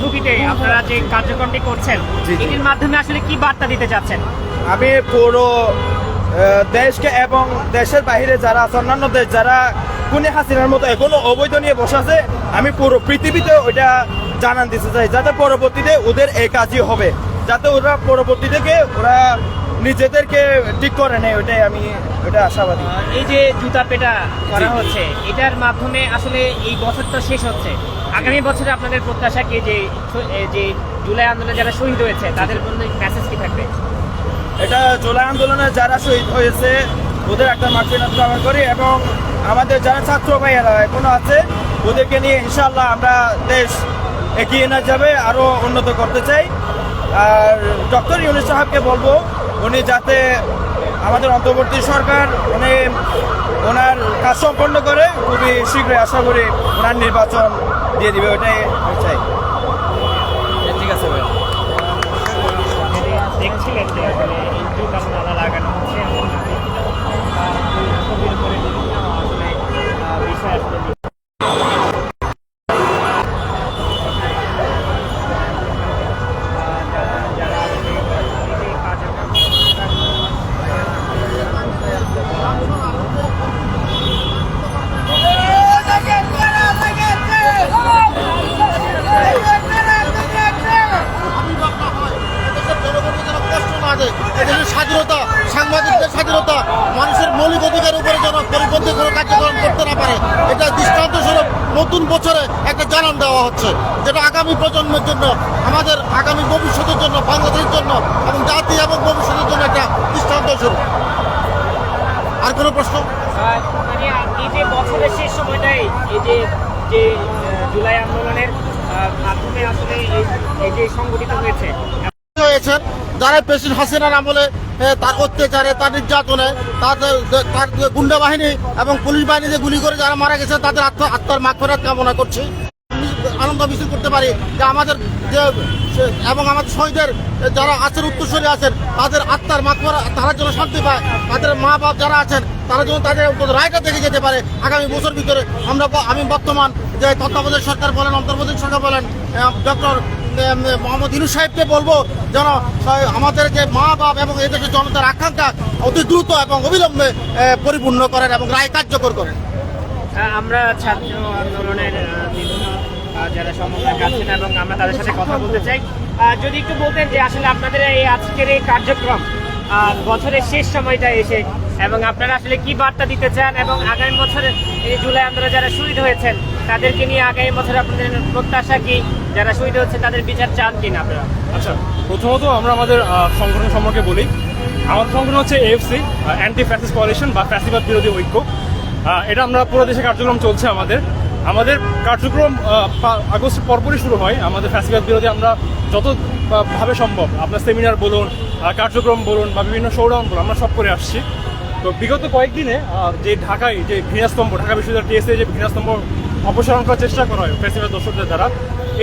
ছবিতে আপনারা যে কার্যক্রমটি করছেন। এটির মাধ্যমে আসলে কি বার্তা দিতে চাচ্ছেন আমি পুরো দেশকে এবং দেশের বাইরে যারা আছে অন্যান্য দেশ যারা কোনে হাসিনার মতো এখনও অবৈধ নিয়ে বসে আছে আমি পুরো পৃথিবীতে ওইটা জানান দিতে চাই যাতে পরবর্তীতে ওদের এই কাজই হবে যাতে ওরা পরবর্তী থেকে ওরা নিজেদেরকে ঠিক করে নেয় ওইটাই আমি ওটা আশাবাদী। এই যে জুতা পেটা করা হচ্ছে এটার মাধ্যমে আসলে এই বছর তো শেষ হচ্ছে। আগামী বছরে আপনাদের প্রত্যাশা কি যে যে জুলাই আন্দোলনে যারা শহীদ হয়েছে তাদের জন্য মেসেজ কি থাকবে? এটা জুলাই আন্দোলনে যারা শহীদ হয়েছে ওদের একটা মাতৃনাথ কামনা করি এবং আমাদের যারা ছাত্র ভাইয়েরা এখনও আছে ওদেরকে নিয়ে ইনশাল্লাহ আমরা দেশ এগিয়ে না যাবে আরও উন্নত করতে চাই। আর ডক্টর ইউনুস সাহেবকে বলব উনি যাতে আমাদের অন্তর্বর্তী সরকার, উনি ওনার কাজ সম্পন্ন করে খুবই শীঘ্রই আশা করি ওনার নির্বাচন দিয়ে দিবে ওটাই আমি চাই। নতুন বছরে একটা জানান দেওয়া হচ্ছে যেটা আগামী প্রজন্মের জন্য আমাদের আগামী ভবিষ্যতের জন্য বাংলাদেশের জন্য এবং জাতি এবং ভবিষ্যতের জন্য একটা দৃষ্টান্ত স্বরূপ। আর কোনো প্রশ্ন? আহ, মানে এই যে বছরের শেষ সময়টাই এই যে যে জুলাই আন্দোলনের মাধ্যমে আসলে এই এই যে সংগঠিত হয়েছে হয়েছেন যারা প্রেসিডেন্ট হাসিনার আমলে তার অত্যাচারে, তার নির্যাতনে তার তার গুন্ডা বাহিনী এবং পুলিশ বাহিনী যে গুলি করে যারা মারা গেছে, তাদের আত্ম, আত্মার মাগফেরাত কামনা করছি। আনন্দ মিছিল করতে পারি যে আমাদের যে এবং আমাদের শহীদের যারা আছেন, উত্তরসূরি আছেন, তাদের আত্মার মাগফেরা তারা যেন শান্তি পায়, তাদের মা বাপ যারা আছেন, তারা যেন তাদের রায়টা দেখে যেতে পারে। আগামী বছর ভিতরে আমরা আমি বর্তমান যে তত্ত্বাবধায়ক সরকার বলেন, অন্তর্বর্তী সরকার বলেন ডক্টর মোহাম্মদ ইনু সাহেবকে বলব যেন আমাদের যে মা বাপ এবং এই দেশের জনতার আকাঙ্ক্ষা অতি দ্রুত এবং অবিলম্বে পরিপূর্ণ করেন এবং রায় কার্যকর করেন। আমরা ছাত্র আন্দোলনের যারা সমন্বয় আছেন এবং আমরা তাদের সাথে কথা বলতে চাই। যদি একটু বলতেন যে আসলে আপনাদের এই আজকের এই কার্যক্রম বছরের শেষ সময়টা এসে এবং আপনারা আসলে কি বার্তা দিতে চান এবং আগামী বছরে এই জুলাই আন্দোলনে যারা শহীদ হয়েছেন তাদেরকে নিয়ে আগামী বছর আপনাদের প্রত্যাশা কি? যারা শহীদ হচ্ছে, তাদের বিচার চান কিনা আপনারা? আচ্ছা প্রথমত আমরা আমাদের সংগঠন সম্পর্কে বলি। আমাদের সংগঠন হচ্ছে এএফসি অ্যান্টি ফ্যাসিস্ট কোয়ালিশন বা ফ্যাসিবাদ বিরোধী ঐক্য। এটা আমরা পুরো দেশে কার্যক্রম চলছে আমাদের। আমাদের কার্যক্রম আগস্ট পরপরই শুরু হয়। আমাদের ফ্যাসিবাদ বিরোধী আমরা যত ভাবে সম্ভব আপনার সেমিনার বলুন কার্যক্রম বলুন বা বিভিন্ন শোডাউন বলুন, আমরা সব করে আসছি। তো বিগত কয়েকদিনে যে ঢাকায় যে ঘৃণাস্তম্ভ, ঢাকা বিশ্ববিদ্যালয় টিএসএ যে ঘৃণাস্তম্ভ অপসারণ করার চেষ্টা করা হয় ফেসিবাদ দর্শকদের দ্বারা।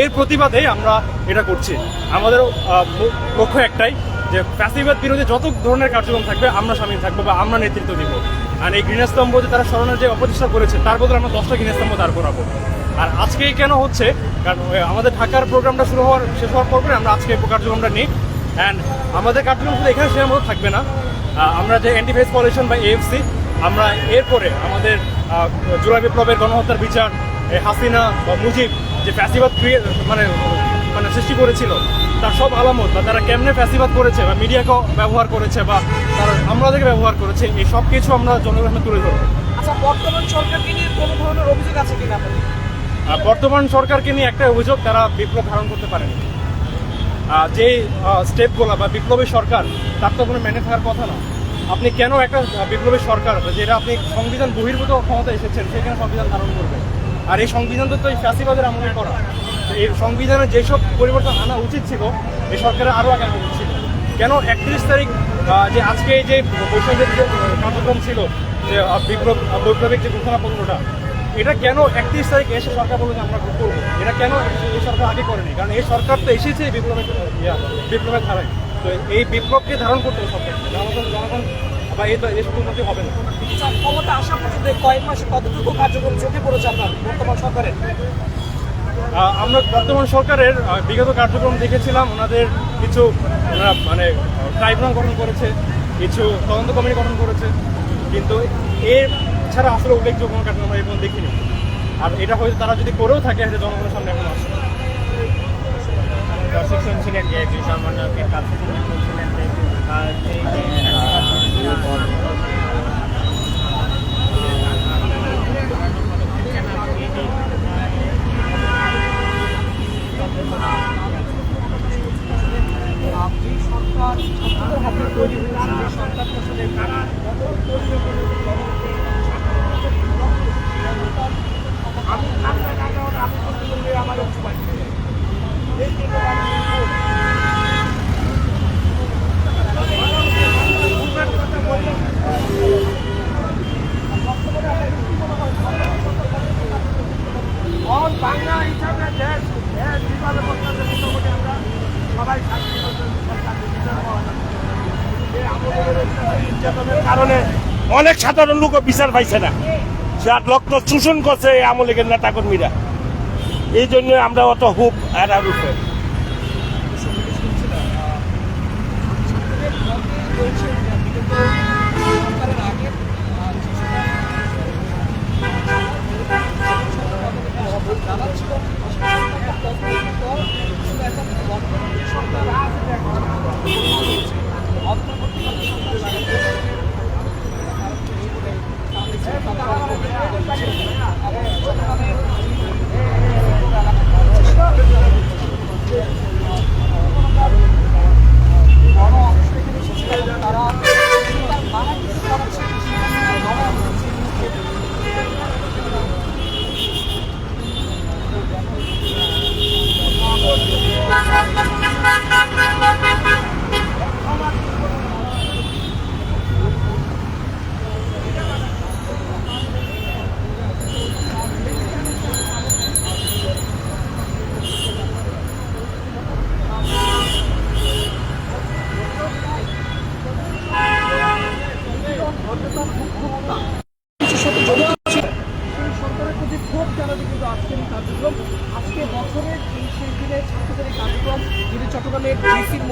এর প্রতিবাদে আমরা এটা করছি। আমাদের লক্ষ্য একটাই যে ফ্যাসিবাদ বিরোধী যত ধরনের কার্যক্রম থাকবে আমরা সামিল থাকব বা আমরা নেতৃত্ব দিব। আর এই ঘৃণাস্তম্ভ যে তারা স্মরণের যে অপচেষ্টা করেছে, তার বদলে আমরা দশটা ঘৃণাস্তম্ভ দাঁড় করাবো। আর আজকেই কেন হচ্ছে? কারণ আমাদের ঢাকার প্রোগ্রামটা শুরু হওয়ার, শেষ হওয়ার পর আমরা আজকে কার্যক্রমটা নিই। অ্যান্ড আমাদের কার্যক্রম শুধু এখানে সেটার মতো থাকবে না। আমরা যে অ্যান্টি ফেস কোয়ালিশন বা এএফসি আমরা এরপরে আমাদের জুলাই বিপ্লবের গণহত্যার বিচার হাসিনা বা মুজিব যে ফ্যাসিবাদ মানে মানে সৃষ্টি করেছিল তার সব আলামত বা তারা কেমনে ফ্যাসিবাদ করেছে বা মিডিয়াকে ব্যবহার করেছে বা তারা আমলাদেরকে ব্যবহার করেছে এই সব কিছু আমরা জনগণের তুলে ধরবো। আচ্ছা বর্তমান সরকারকে নিয়ে কোনো ধরনের অভিযোগ আছে কিনা বর্তমান সরকারকে নিয়ে একটা অভিযোগ তারা বিপ্লব ধারণ করতে পারেনি। যে স্টেপগুলো বা বিপ্লবী সরকার তার তো কোনো মেনে থাকার কথা না। আপনি কেন একটা বিপ্লবী সরকার যেটা আপনি সংবিধান বহির্ভূত ক্ষমতা এসেছেন সেখানে সংবিধান ধারণ করবে আর এই সংবিধান তো এই ফ্যাসিবাদের আমলে করা। এই সংবিধানে যেসব পরিবর্তন আনা উচিত ছিল, এই সরকারের আরও আগে আনা উচিত কেন একত্রিশ তারিখ যে আজকে যে বৈষম্যের যে কার্যক্রম ছিল, যে বিপ্লব বৈপ্লবিক যে ঘোষণাপত্রটা, এটা কেন একত্রিশ তারিখ এসে সরকার বলে আমরা করব? এটা কেন এই সরকার আগে করেনি? কারণ এই সরকার তো এসেছে বিপ্লবের বিপ্লবের ধারায়। তো এই বিপ্লবকে ধারণ করতে হবে সরকার জনগণ জনগণ বা এই এই উন্নতি হবে না। আচ্ছা, ক্ষমতা আসা পর্যন্ত কয়েক মাসে কতটুকু কার্যক্রম চোখে পড়েছে আপনার বর্তমান সরকারের? আমরা বর্তমান সরকারের বিগত কার্যক্রম দেখেছিলাম ওনাদের কিছু ওনারা মানে ট্রাইব্যুনাল গঠন করেছে কিছু তদন্ত কমিটি গঠন করেছে কিন্তু এর ছাড়া আসলে উল্লেখযোগ্য কোনো কার্যক্রম আমরা এখন দেখিনি। আর এটা হয়তো তারা যদি করেও থাকে এটা জনগণের সামনে এখন আসে দর্শক শুনছিলেন যে একজন সমন্বয়কের কাছ শুনছিলেন যে সরকার হাতে তৈরি হয়েছে সরকার তারা আমি আমরা না যাওয়ার আমি করতে বললে আমার উপায় এই যে বাংলা হিসাবে দেশ দেশ বিভাগে বলতে মোটামুটি আমরা সবাই শান্তি নির্যাতনের কারণে অনেক সাধারণ লোক বিচার পাইছে না। সে আর রক্ত শোষণ করছে এই আওয়ামী লীগের নেতা কর্মীরা এই জন্য আমরা অত হুপ এরা রূপে। এই সরকারের প্রতি ক্ষোভ জানাতে কিন্তু আজকের এই কার্যক্রম আজকে বছরের এই শেষ দিনে ছাত্রদের এই কার্যক্রম যদি চট্টগ্রামের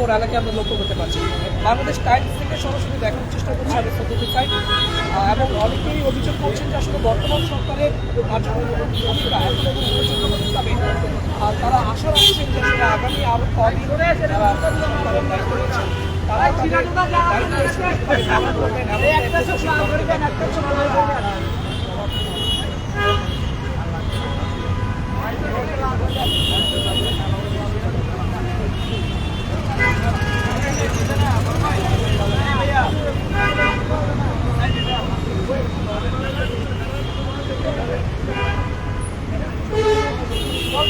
মোড় এলাকায় আমরা লক্ষ্য করতে পারছি বাংলাদেশ টাইমস থেকে সরাসরি দেখার চেষ্টা করছি আমি সত্যি চাই এবং অনেকেই অভিযোগ করছেন যে আসলে বর্তমান সরকারের আর তারা আশা রাখছেন যে আসলে আগামী আরও কদিন তারা দায়িত্ব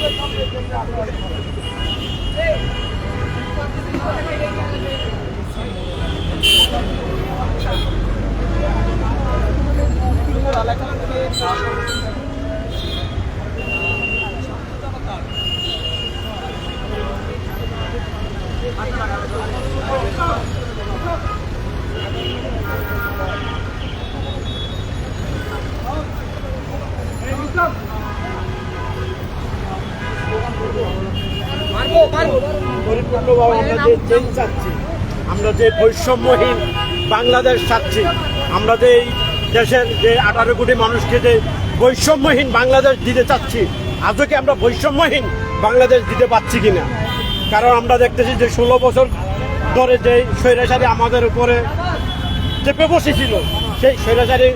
সঠিকভাবে পালন করবেন এবং একটা এলাকা থেকে পরিপূর্ণভাবে আমরা যে চেঞ্জ চাচ্ছি আমরা যে বৈষম্যহীন বাংলাদেশ চাচ্ছি, আমরা যে দেশের যে আঠারো কোটি মানুষকে যে বৈষম্যহীন বাংলাদেশ দিতে চাচ্ছি, আজও কি আমরা বৈষম্যহীন বাংলাদেশ দিতে পারছি কিনা? কারণ আমরা দেখতেছি যে ষোলো বছর ধরে যে স্বৈরাচারী আমাদের উপরে যে চেপে বসেছিল, সেই স্বৈরাচারী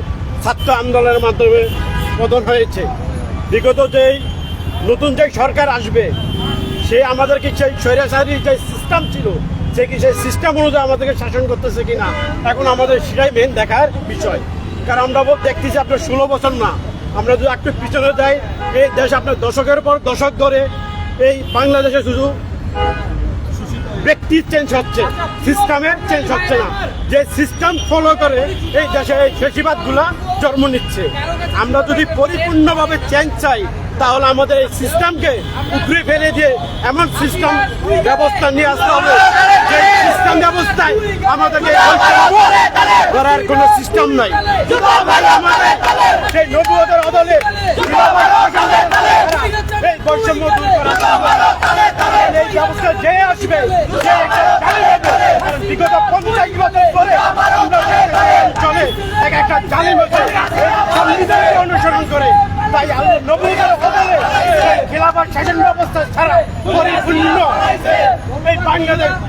ছাত্র আন্দোলনের মাধ্যমে পতন হয়েছে। বিগত যেই নতুন যে সরকার আসবে সে আমাদেরকে সেই স্বৈরাচারী যে সিস্টেম ছিল, সে কি সেই সিস্টেম অনুযায়ী আমাদেরকে শাসন করতেছে কিনা, এখন আমাদের সেটাই মেন দেখার বিষয়। কারণ আমরা দেখতেছি আপনার ষোলো বছর না, আমরা যদি একটু পিছনে যাই, এই দেশ আপনার দশকের পর দশক ধরে এই বাংলাদেশে শুধু ব্যক্তির চেঞ্জ হচ্ছে সিস্টেমের চেঞ্জ হচ্ছে না। যে সিস্টেম ফলো করে এই দেশে এই ফেসিবাদগুলা জন্ম নিচ্ছে। আমরা যদি পরিপূর্ণভাবে চেঞ্জ চাই তাহলে আমাদের এই সিস্টেমকে উপরে ফেলে দিয়ে এমন সিস্টেম ব্যবস্থা নিয়ে আসতে হবে। যে সিস্টেম ব্যবস্থায় আমাদেরকে করার কোনো সিস্টেম নাই। আমাদের সেই নবুয়দের অদলে এই বৈষম্য আসবে বিগত পঞ্চাশ বছর পরে অঞ্চলে এক একটা জালিম অনুসরণ করে। তাই আল্লাহ নবীদের খেলাফার শাসন ব্যবস্থা ছাড়া এই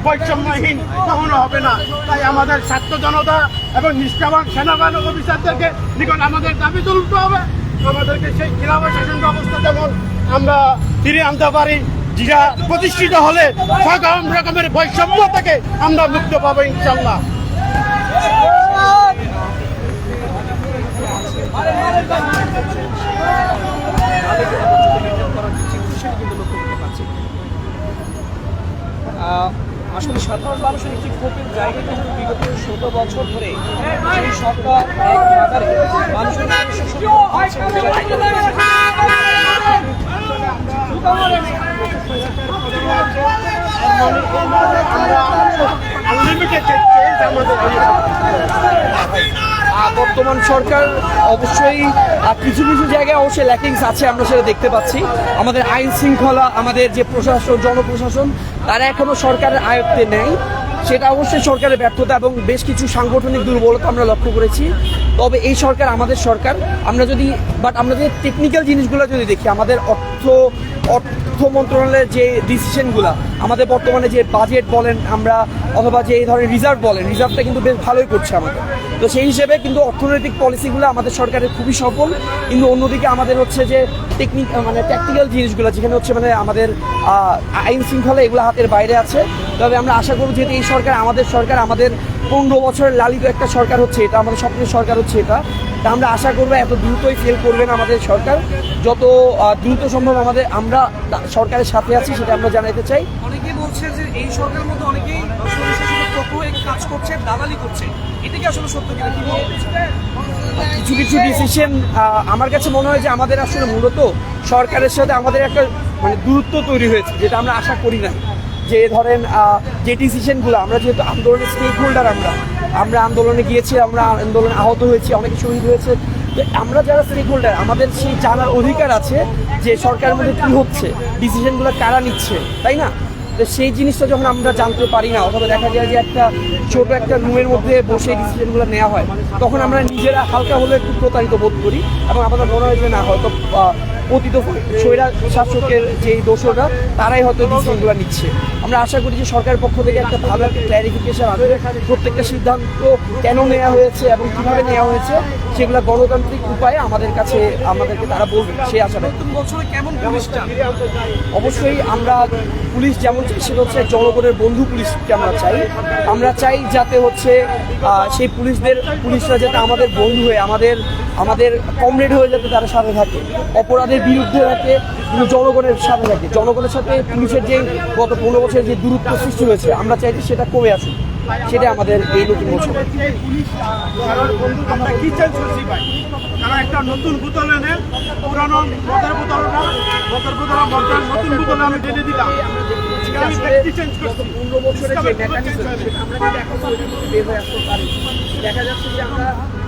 বৈষম্যহীন কখনো হবে না তাই আমাদের ছাত্র জনতা এবং নিষ্ঠাবান সেনাবাহিনী অফিসারদেরকে নিকট আমাদের দাবি তুলতে হবে আমাদেরকে সেই খেলাফার শাসন ব্যবস্থা যেমন আমরা ফিরে আনতে পারি যেটা প্রতিষ্ঠিত হলে সকল রকমের বৈষম্য থেকে আমরা মুক্ত পাবো ইনশাল্লাহ আহ, আসলে সাধারণ মানুষের একটি ক্ষোভের জায়গা কিন্তু বিগত ষোলো বছর ধরে সেই সরকার মানুষের বর্তমান সরকার অবশ্যই কিছু কিছু জায়গায় অবশ্যই ল্যাকিংস আছে, আমরা সেটা দেখতে পাচ্ছি। আমাদের আইন শৃঙ্খলা, আমাদের যে প্রশাসন, জনপ্রশাসন, তারা এখনও সরকারের আয়ত্তে নেই। সেটা অবশ্যই সরকারের ব্যর্থতা এবং বেশ কিছু সাংগঠনিক দুর্বলতা আমরা লক্ষ্য করেছি। তবে এই সরকার আমাদের সরকার। আমরা যদি বাট আমরা যদি টেকনিক্যাল জিনিসগুলো যদি দেখি, আমাদের অর্থ অর্থ মন্ত্রণালয়ের যে ডিসিশনগুলো আমাদের বর্তমানে যে বাজেট বলেন আমরা, অথবা যে এই ধরনের রিজার্ভ বলেন রিজার্ভটা কিন্তু বেশ ভালোই করছে আমাদের। তো সেই হিসেবে কিন্তু অর্থনৈতিক পলিসিগুলো আমাদের সরকারের খুবই সফল। কিন্তু অন্যদিকে আমাদের হচ্ছে যে টেকনিক মানে ট্যাকটিক্যাল জিনিসগুলো, যেখানে হচ্ছে মানে আমাদের আইন শৃঙ্খলা এগুলো হাতের বাইরে আছে। তবে আমরা আশা করব যেহেতু এই সরকার আমাদের সরকার, আমাদের পনেরো বছরের লালিত একটা সরকার হচ্ছে এটা, আমাদের স্বপ্নের সরকার হচ্ছে এটা। তা আমরা আশা করব এত দ্রুতই ফেল করবে না আমাদের সরকার। যত দ্রুত সম্ভব আমাদের আমরা সরকারের সাথে আছি সেটা আমরা জানাতে চাই। অনেকেই বলছে যে এই সরকারের মধ্যে অনেকেই কাজ করছে দালালি করছে। এটা কি আসলে সত্য কিনা? কি কিছু কিছু ডিসিশন আমার কাছে মনে হয় যে আমাদের আসলে মূলত সরকারের সাথে আমাদের একটা মানে দূরত্ব তৈরি হয়েছে যেটা আমরা আশা করি না যে ধরেন যে ডিসিশনগুলো আমরা যেহেতু আন্দোলনের স্টেক হোল্ডার আমরা আমরা আন্দোলনে গিয়েছি, আমরা আন্দোলনে আহত হয়েছি, অনেকে শহীদ হয়েছে। আমরা যারা স্টেক হোল্ডার আমাদের সেই জানার অধিকার আছে যে সরকারের মধ্যে কী হচ্ছে ডিসিশনগুলো কারা নিচ্ছে, তাই না? তো সেই জিনিসটা যখন আমরা জানতে পারি না, অথবা দেখা যায় যে একটা ছোট একটা রুমের মধ্যে বসে ডিসিশনগুলো নেওয়া হয়, তখন আমরা নিজেরা হালকা হলে একটু প্রতারিত বোধ করি এবং আমাদের মনে হয় যে না, হয়তো অতীত স্বৈরা শাসকের যে দোষরা তারাই হয়তো ডিসিশনগুলো নিচ্ছে। আমরা আশা করি যে সরকারের পক্ষ থেকে একটা ভালো একটা ক্ল্যারিফিকেশন আসবে প্রত্যেকটা সিদ্ধান্ত কেন নেওয়া হয়েছে এবং কীভাবে নেওয়া হয়েছে সেগুলো গণতান্ত্রিক উপায়ে আমাদের কাছে আমাদেরকে তারা বলবে সেই বছরে কেমন পুলিশ চান? অবশ্যই আমরা পুলিশ যেমন চাই সেটা হচ্ছে জনগণের বন্ধু পুলিশকে আমরা চাই। আমরা চাই যাতে হচ্ছে সেই পুলিশদের পুলিশরা যাতে আমাদের বন্ধু হয়ে আমাদের আমাদের কমরেড হয়ে যাতে তারা সাথে থাকে। অপরাধের বিরুদ্ধে থাকে কিন্তু জনগণের সাথে থাকে। জনগণের সাথে পুলিশের যে গত পনেরো বছরের যে দূরত্ব সৃষ্টি হয়েছে আমরা চাই যে সেটা কমে আসুক। সেটা আমাদের এই নতুন বছর। একটা নতুন বোতল এনে পুরানো মদের বোতলটা মদের বোতল মদের নতুন বোতলে আমি ঢেলে দিলাম। আমি ব্যক্তি চেঞ্জ করছি? পনেরো বছরের যে সিস্টেমের পুরো change মেকানিজম আমরা কিন্তু এখন বের হয়ে আসতে পারি দেখা যাচ্ছে যে আমরা